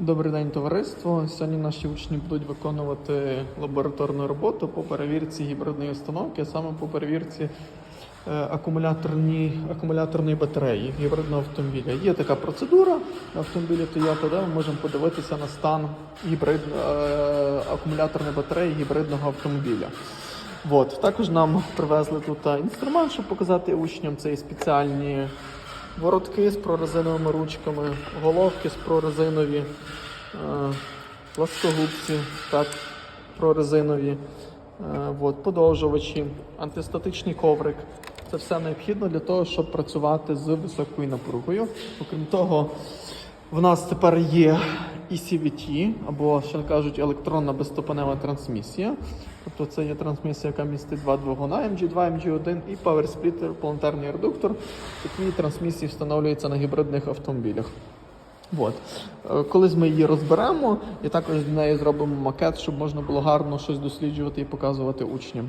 Добрий день, товариство. Сьогодні наші учні будуть виконувати лабораторну роботу по перевірці гібридної установки, а саме по перевірці е, акумуляторні, акумуляторної батареї гібридного автомобіля. Є така процедура на автомобілі Toyota, де ми можемо подивитися на стан гібрид, е, акумуляторної батареї гібридного автомобіля. От. Також нам привезли тут інструмент, щоб показати учням цей спеціальні воротки з прорезиновими ручками, головки з прорезинові, е, пласкогубці, так, прорезинові, е, от, подовжувачі, антистатичний коврик. Це все необхідно для того, щоб працювати з високою напругою. Окрім того, в нас тепер є і CVT, або, що кажуть, електронна безступенева трансмісія. Тобто це є трансмісія, яка містить два двигуна MG2, MG1 і Power Splitter, планетарний редуктор. Такі трансмісії встановлюються на гібридних автомобілях. От. Е, Колись ми її розберемо і також з нею зробимо макет, щоб можна було гарно щось досліджувати і показувати учням.